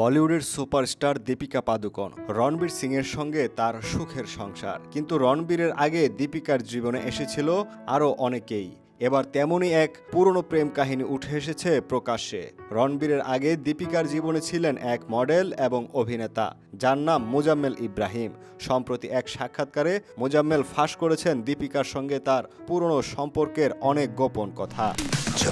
বলিউডের সুপারস্টার দীপিকা পাদুকোন রণবীর সিং এর সঙ্গে তার সুখের সংসার। কিন্তু রণবীরের আগে দীপিকার জীবনে এসেছিল আরও অনেকেই। এবার তেমনই এক পুরনো প্রেম কাহিনী উঠে এসেছে প্রকাশ্যে। রণবীরের আগে দীপিকার জীবনে ছিলেন এক মডেল এবং অভিনেতা, যার নাম মোজাম্মেল ইব্রাহিম। সম্প্রতি এক সাক্ষাৎকারে মোজাম্মেল ফাঁস করেছেন দীপিকার সঙ্গে তার পুরনো সম্পর্কের অনেক গোপন কথা।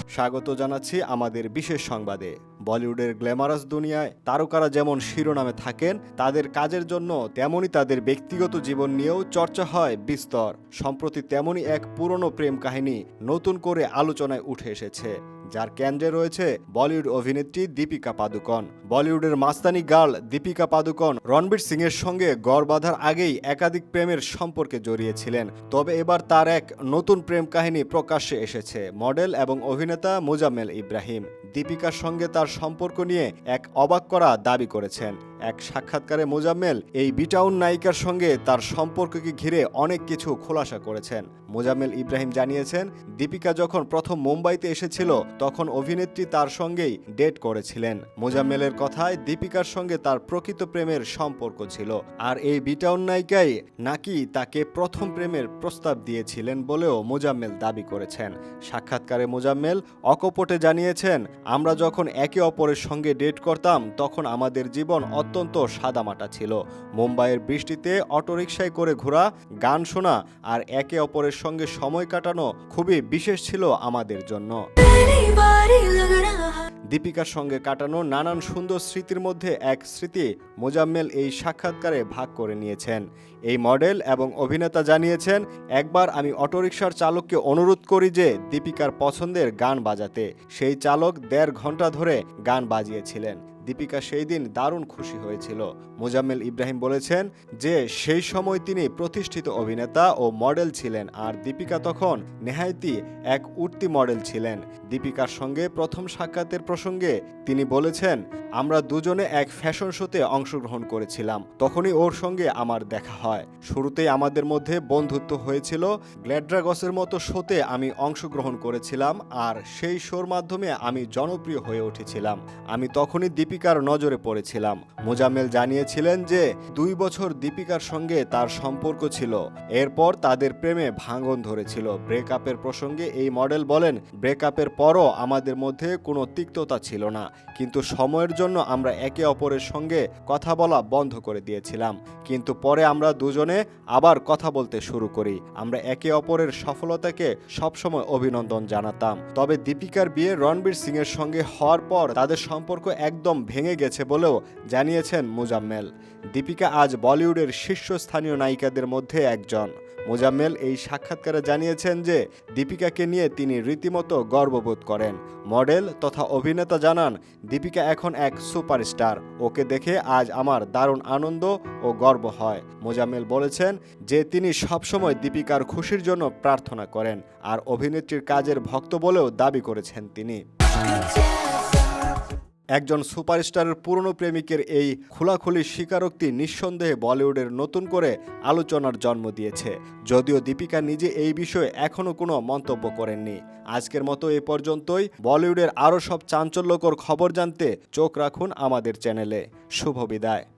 স্বাগত জানাচ্ছি আমাদের বিশেষ সংবাদে। বলিউডের গ্ল্যামারাস দুনিয়ায় তারকারা যেমন শিরোনামে থাকেন, তাদের কাজের জন্য তেমনই তাদের ব্যক্তিগত জীবন নিয়েও চর্চা হয় বিস্তর। সম্প্রতি তেমনই এক পুরনো প্রেম কাহিনী নতুন করে আলোচনায় উঠে এসেছে। যার কেন্দ্রে রয়েছে বলিউড অভিনেত্রী দীপিকা পাদুকন বলিউডের মাস্তানি গার্ল দীপিকা পাদুকন রণবীর সিং এর সঙ্গে গড় বাঁধার আগেই একাধিক প্রেমের সম্পর্কে জড়িয়েছিলেন। তবে এবার তার এক নতুন প্রেম কাহিনী প্রকাশ্যে এসেছে, মডেল এবং অভিনেতা মোজাম্মেল ইব্রাহিম। দীপিকার সঙ্গে তার সম্পর্ক নিয়ে এক অবাক করা দাবি করেছেন। এক সাক্ষাৎকারে মোজাম্মেল এই বিটাউন নায়িকার সঙ্গে তার সম্পর্ককে ঘিরে অনেক কিছু খোলাসা করেছেন। মোজাম্মেল ইব্রাহিম জানিয়েছেন, দীপিকা যখন প্রথম মুম্বাইতে এসেছিল, তখন অভিনেত্রী তার সঙ্গেই ডেট করেছিলেন। মোজাম্মেলের কথায় দীপিকার সঙ্গে তার প্রকৃত প্রেমের সম্পর্ক ছিল। আর এই বিটাউন নায়িকাই নাকি তাকে প্রথম প্রেমের প্রস্তাব দিয়েছিলেন বলেও মোজাম্মেল দাবি করেছেন। সাক্ষাৎকারে মোজাম্মেল অকপটে জানিয়েছেন, আমরা যখন একে অপরের সঙ্গে ডেট করতাম, তখন আমাদের জীবন অত্যন্ত সাদামাটা ছিল। মুম্বাইয়ের বৃষ্টিতে অটোরিকশায় করে ঘোরা, গান শোনা আর একে অপরের সঙ্গে সময় কাটানো খুবই বিশেষ ছিল আমাদের জন্য। দীপিকার সঙ্গে কাটানো নানান সুন্দর স্মৃতির মধ্যে এক স্মৃতি মোজাম্মেল এই সাক্ষাৎকারে ভাগ করে নিয়েছেন। এই মডেল এবং অভিনেতা জানিয়েছেন, একবার আমি অটোরিকশার চালককে অনুরোধ করি যে দীপিকার পছন্দের গান বাজাতে। সেই চালক দেড় ঘণ্টা ধরে গান বাজিয়েছিলেন। দীপিকা সেই দিন দারুণ খুশি হয়েছিল। মোজাম্মেল ইব্রাহিম বলেছেন যে, সেই সময় তিনি প্রতিষ্ঠিত অভিনেতা ও মডেল ছিলেন আর দীপিকা তখন নেহাইতি এক উঠতি মডেল ছিলেন। দীপিকার সঙ্গে প্রথম সাক্ষাতের প্রসঙ্গে তিনি বলেছেন, আমরা দুজনে এক ফ্যাশন শোতে অংশগ্রহণ করেছিলাম। তখনই ওর সঙ্গে আমার দেখা হয়। শুরুতেই আমাদের মধ্যে বন্ধুত্ব হয়েছিল। গ্ল্যাড্রাগসের মতো শোতে আমি অংশগ্রহণ করেছিলাম আর সেই শোর মাধ্যমে আমি জনপ্রিয় হয়ে উঠেছিলাম। আমি তখনই দীপিকার নজরে পড়েছিলাম। মোজাম্মেল জানিয়েছিলেন যে, দুই বছর দীপিকার সঙ্গে তার সম্পর্ক ছিল। এরপর তাদের প্রেমে ভাঙন ধরেছিল। ব্রেকআপের প্রসঙ্গে এই মডেল বলেন, ব্রেকআপের পরও আমাদের মধ্যে কোনো তিক্ততা ছিল না। কিন্তু সময়ের জন্য আমরা একে অপরের সঙ্গে কথা বলা বন্ধ করে দিয়েছিলাম। কিন্তু পরে আমরা দুজনে আবার কথা বলতে শুরু করি। আমরা একে অপরের সফলতাকে সবসময় অভিনন্দন জানাতাম। তবে দীপিকার বিয়ে রণবীর সিং এর সঙ্গে হওয়ার পর তাদের সম্পর্ক একদম ভেঙে গেছে বলেও জানিয়েছেন মুজাম্মেল। দীপিকা আজ বলিউডের শীর্ষস্থানীয় নায়িকাদের মধ্যে একজন। মোজাম্মেল এই সাক্ষাৎকারে জানিয়েছেন যে, দীপিকাকে নিয়ে তিনি রীতিমতো গর্ববোধ করেন। মডেল তথা অভিনেতা জানান, দীপিকা এখন এক সুপারস্টার। ওকে দেখে আজ আমার দারুণ আনন্দ ও গর্ব হয়। মোজাম্মেল বলেছেন যে, তিনি সবসময় দীপিকার খুশির জন্য প্রার্থনা করেন, আর অভিনেত্রীর কাজের ভক্ত বলেও দাবি করেছেন তিনি। একজন সুপারস্টারের পুরনো প্রেমিকের এই খোলাখুলি স্বীকারোক্তি নিঃসন্দেহে বলিউডের নতুন করে আলোচনার জন্ম দিয়েছে। যদিও দীপিকা নিজে এই বিষয়ে এখনও কোনো মন্তব্য করেননি। আজকের মতো এ পর্যন্তই। বলিউডের আরও সব চাঞ্চল্যকর খবর জানতে চোখ রাখুন আমাদের চ্যানেলে। শুভ বিদায়।